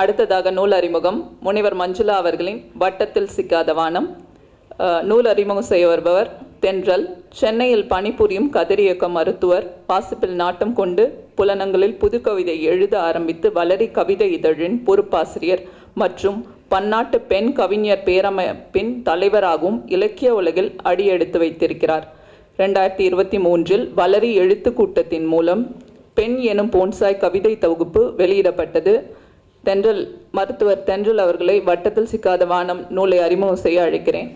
அடுத்ததாக நூல் அறிமுகம். முனைவர் மஞ்சுளா அவர்களின் வட்டத்தில் சிக்காத வானம். நூல் அறிமுகம் செய்ய வருபவர் தென்றல். சென்னையில் பணிபுரியும் கதிரியக்க மருத்துவர் வாசிப்பில் நாட்டம் கொண்டு புலனங்களில் புதுக்கவிதை எழுத ஆரம்பித்து வளரி கவிதை இதழின் பொறுப்பாசிரியர் மற்றும் பன்னாட்டு பெண் கவிஞர் பேரமைப்பின் தலைவராகவும் இலக்கிய உலகில் அடியெடுத்து வைத்திருக்கிறார். ரெண்டாயிரத்தி இருபத்தி மூன்றில் வளரி எழுத்து கூட்டத்தின் மூலம் பெண் எனும் போன்சாய் கவிதை தொகுப்பு வெளியிடப்பட்டது. தென்றல் மருத்துவர் தென்றல் அவர்களை வட்டத்தில் சிக்காத வானம் நூலை அறிமுகம் செய்ய அழைக்கிறேன்.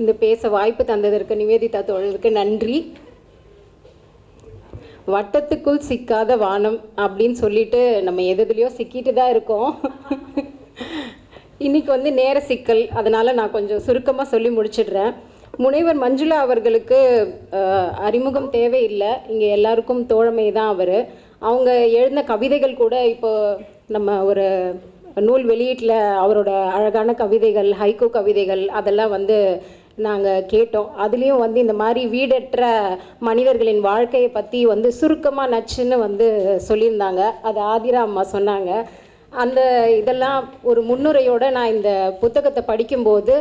இந்த பேச வாய்ப்பு தந்ததற்கு நிவேதிதா தோழருக்கு நன்றி. வட்டத்துக்குள் சிக்காத வானம் அப்படின்னு சொல்லிட்டு நம்ம எதுலையோ சிக்கிட்டு தான் இருக்கோம். இன்னைக்கு வந்து நேர சிக்கல். அதனால் நான் கொஞ்சம் சுருக்கமாக சொல்லி முடிச்சிடுறேன். முனைவர் மஞ்சுளா அவர்களுக்கு அறிமுகம் தேவையில்லை. இங்கே எல்லாருக்கும் தோழமை தான் அவர். அவங்க எழுதின கவிதைகள் கூட இப்போ நம்ம ஒரு நூல் வெளியீட்டில் அவரோட அழகான கவிதைகள் ஹைகோ கவிதைகள் அதெல்லாம் வந்து நாங்கள் கேட்டோம். அதுலேயும் வந்து இந்த மாதிரி வீடற்ற மனிதர்களின் வாழ்க்கையை பற்றி வந்து சுருக்கமாக நச்சுன்னு வந்து சொல்லியிருந்தாங்க. அது ஆதிரா அம்மா சொன்னாங்க. அந்த இதெல்லாம் ஒரு முன்னுரையோடு நான் இந்த புத்தகத்தை படிக்கும்போது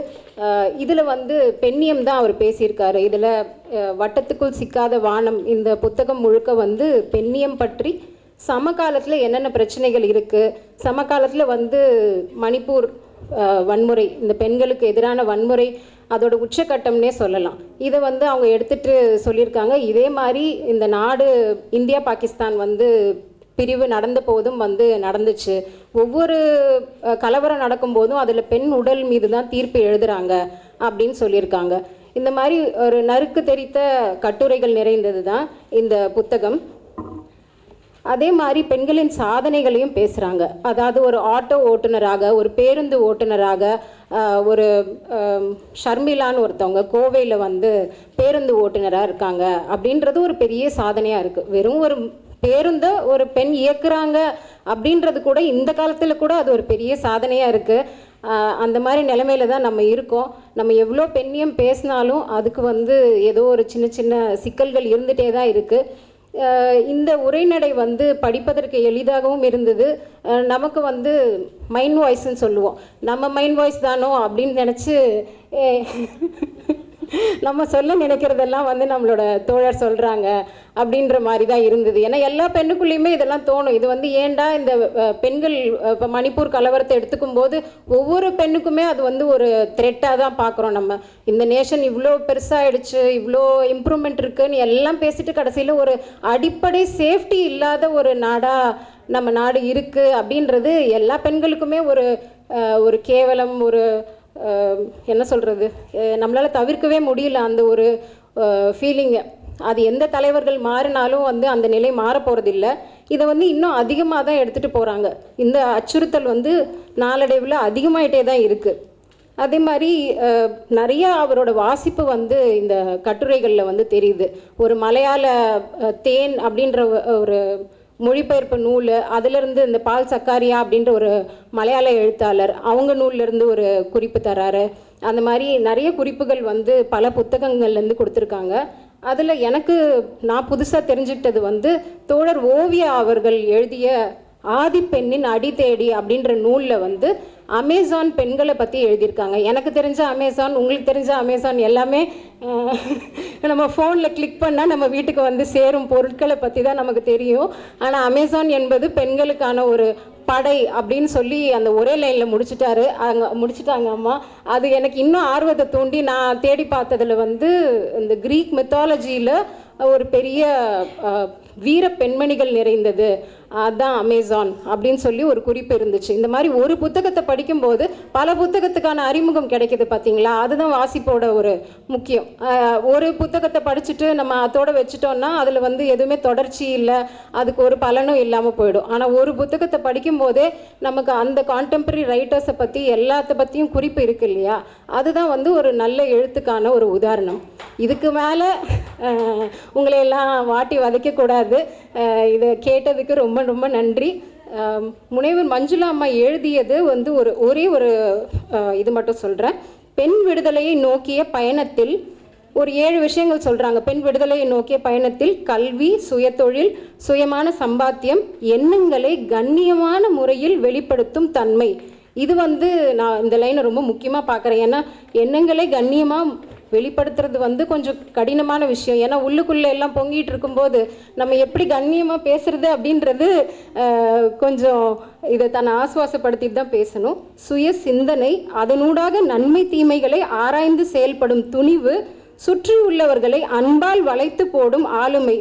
இதில் வந்து பெண்ணியம் தான் அவர் பேசியிருக்காரு. இதில் வட்டத்துக்குள் சிக்காத வானம் இந்த புத்தகம் முழுக்க வந்து பெண்ணியம் பற்றி சமகாலத்தில் என்னென்ன பிரச்சனைகள் இருக்குது சமகாலத்தில் வந்து மணிப்பூர் வன்முறை இந்த பெண்களுக்கு எதிரான வன்முறை அதோட உச்சக்கட்டம்னே சொல்லலாம். இதை வந்து அவங்க எடுத்துட்டு சொல்லியிருக்காங்க. இதே மாதிரி இந்த நாடு இந்தியா பாகிஸ்தான் வந்து பிரிவு நடந்த போதும் வந்து நடந்துச்சு. ஒவ்வொரு கலவரம் நடக்கும்போதும் அதில் பெண் உடல் மீது தான் தீர்ப்பு எழுதுறாங்க அப்படின்னு சொல்லியிருக்காங்க. இந்த மாதிரி ஒரு நறுக்கு தெரித்த கட்டுரைகள் நிறைந்தது தான் இந்த புத்தகம். அதே மாதிரி பெண்களின் சாதனைகளையும் பேசுகிறாங்க அதாவது ஒரு ஆட்டோ ஓட்டுநராக ஒரு பேருந்து ஓட்டுநராக ஒரு ஷர்மிலான்னு ஷர்மிளான்னு ஒருத்தவங்க கோவையில் வந்து பேருந்து ஓட்டுநராக இருக்காங்க. அப்படின்றது ஒரு பெரிய சாதனையாக இருக்குது வெறும் ஒரு பேருந்தை ஒரு பெண் இயக்குறாங்க அப்படின்றது கூட இந்த காலத்தில் கூட அது ஒரு பெரிய சாதனையாக இருக்குது அந்த மாதிரி நிலைமையில தான் நம்ம இருக்கோம். நம்ம எவ்வளோ பெண்ணியம் பேசினாலும் அதுக்கு வந்து ஏதோ ஒரு சின்ன சின்ன சிக்கல்கள் இருந்துகிட்டே தான் இருக்குது இந்த உரைநடை வந்து படிப்பதற்கு எளிதாகவும் இருந்தது. நமக்கு வந்து மைண்ட் வாய்ஸ்ன்னு சொல்லுவோம். நம்ம மைண்ட் வாய்ஸ் தானோ அப்படின்னு நினச்சி நம்ம சொல்ல நினைக்கிறதெல்லாம் வந்து நம்மளோட தோழர் சொல்கிறாங்க அப்படின்ற மாதிரி தான் இருந்தது. ஏன்னா எல்லா பெண்ணுக்குள்ளேயுமே இதெல்லாம் தோணும். இது வந்து ஏன்டா இந்த பெண்கள் இப்போ மணிப்பூர் கலவரத்தை எடுத்துக்கும் போது ஒவ்வொரு பெண்ணுக்குமே அது வந்து ஒரு த்ரெட்டாக தான் பார்க்குறோம் நம்ம. இந்த நேஷன் இவ்வளோ பெருசாகிடுச்சு இவ்வளோ இம்ப்ரூவ்மெண்ட் இருக்குன்னு எல்லாம் பேசிட்டு கடைசியில் ஒரு அடிப்படை சேஃப்டி இல்லாத ஒரு நாடாக நம்ம நாடு இருக்குது அப்படின்றது எல்லா பெண்களுக்குமே ஒரு ஒரு கேவலம் ஒரு என்ன சொல்கிறது நம்மளால் தவிர்க்கவே முடியல அந்த ஒரு ஃபீலிங்கை அது எந்த தலைவர்கள் மாறினாலும் வந்து அந்த நிலை மாற போகிறதில்ல இதை வந்து இன்னும் அதிகமாக தான் எடுத்துகிட்டு போகிறாங்க இந்த அச்சுறுத்தல் வந்து நாளடைவில் அதிகமாயிட்டே தான் இருக்குது அதே மாதிரி நிறையா நிறைய அவரோட வாசிப்பு வந்து இந்த கட்டுரைகளில் வந்து தெரியுது. ஒரு மலையாள தேன் அப்படின்ற ஒரு மொழிபெயர்ப்பு நூல் அதிலிருந்து இந்த பால் சக்காரியா அப்படின்ற ஒரு மலையாள எழுத்தாளர் அவங்க நூல்லேருந்து ஒரு குறிப்பு தராரு. அந்த மாதிரி நிறைய குறிப்புகள் வந்து பல புத்தகங்கள்லேருந்து கொடுத்துருக்காங்க. அதில் எனக்கு நான் புதுசாக தெரிஞ்சுக்கிட்டது வந்து தோழர் ஓவியா அவர்கள் எழுதிய ஆதிப்பெண்ணின் அடி தேடி அப்படின்ற நூலில் வந்து அமேசான் பெண்களை பற்றி எழுதியிருக்காங்க. எனக்கு தெரிஞ்ச அமேசான் உங்களுக்கு தெரிஞ்ச அமேசான் எல்லாமே நம்ம ஃபோனில் கிளிக் பண்ணால் நம்ம வீட்டுக்கு வந்து சேரும் பொருட்களை பற்றி தான் நமக்கு தெரியும். ஆனால் அமேசான் என்பது பெண்களுக்கான ஒரு படை அப்படின்னு சொல்லி அந்த ஒரே லைனில் முடிச்சிட்டாரு. அங்கே முடிச்சிட்டாங்க அம்மா. அது எனக்கு இன்னும் ஆர்வத்தை தூண்டி நான் தேடி பார்த்ததில் வந்து இந்த க்ரீக் மித்தாலஜியில் ஒரு பெரிய வீர பெண்மணிகள் நிறைந்தது. அதுதான் அமேசான் அப்படின்னு சொல்லி ஒரு குறிப்பு இருந்துச்சு. இந்த மாதிரி ஒரு புத்தகத்தை படிக்கும்போது பல புத்தகத்துக்கான அறிமுகம் கிடைக்கிது பார்த்தீங்களா அதுதான் வாசிப்போட ஒரு முக்கியம். ஒரு புத்தகத்தை படிச்சுட்டு நம்ம அதோட வச்சுட்டோம்னா அதில் வந்து எதுவுமே தொடர்ச்சி இல்லை. அதுக்கு ஒரு பலனும் இல்லாமல் போயிடும். ஆனால் ஒரு புத்தகத்தை படிக்கும்போதே நமக்கு அந்த கான்டெம்பரரி ரைட்டர்ஸை பற்றி எல்லாத்த பற்றியும் குறிப்பு இருக்கு இல்லையா? அதுதான் வந்து ஒரு நல்ல எழுத்துக்கான ஒரு உதாரணம். இதுக்கு மேலே உங்களை எல்லாம் வாட்டி வதைக்கக்கூடாது. இதை கேட்டதுக்கு ரொம்ப ரொம்ப நன்றி. முனைவர் மஞ்சுளா அம்மா எழுதியது வந்து ஒரு ஒரே ஒரு இது மட்டும் சொல்கிறேன் பெண் விடுதலையை நோக்கிய பயணத்தில் ஒரு ஏழு விஷயங்கள் சொல்கிறாங்க பெண் விடுதலையை நோக்கிய பயணத்தில் கல்வி சுயதொழில் சுயமான சம்பாத்தியம் எண்ணங்களை கண்ணியமான முறையில் வெளிப்படுத்தும் தன்மை. இது வந்து நான் இந்த லைனை ரொம்ப முக்கியமாக பார்க்குறேன். ஏன்னா எண்ணங்களை கண்ணியமாக வெளிப்படுத்துறது வந்து கொஞ்சம் கடினமான விஷயம். ஏன்னா உள்ளுக்குள்ளே எல்லாம் பொங்கிட்டு இருக்கும்போது நம்ம எப்படி கண்ணியமாக பேசுறது அப்படின்றது கொஞ்சம் இதை தன்னை ஆசுவாசப்படுத்திட்டு தான் பேசணும். சுய சிந்தனை அதனூடாக நன்மை தீமைகளை ஆராய்ந்து செயல்படும் துணிவு சுற்றி உள்ளவர்களை அன்பால் வளைத்து போடும் ஆளுமை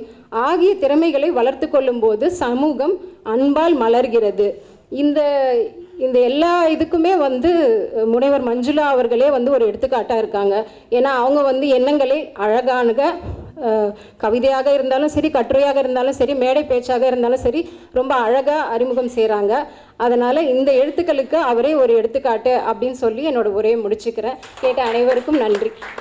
ஆகிய திறமைகளை வளர்த்து கொள்ளும்போது சமூகம் அன்பால் மலர்கிறது. இந்த இந்த எல்லா இதுக்குமே வந்து முனைவர் மஞ்சுளா அவர்களே வந்து ஒரு எடுத்துக்காட்டாக இருக்காங்க. ஏன்னா அவங்க வந்து எண்ணங்களை அழகானுக கவிதையாக இருந்தாலும் சரி கட்டுரையாக இருந்தாலும் சரி மேடை பேச்சாக இருந்தாலும் சரி ரொம்ப அழகாக அறிமுகம் செய்கிறாங்க அதனால் இந்த எழுத்துக்களுக்கு அவரே ஒரு எடுத்துக்காட்டு அப்படின்னு சொல்லி என்னோட உரையை முடிச்சுக்கிறேன். கேட்ட அனைவருக்கும் நன்றி.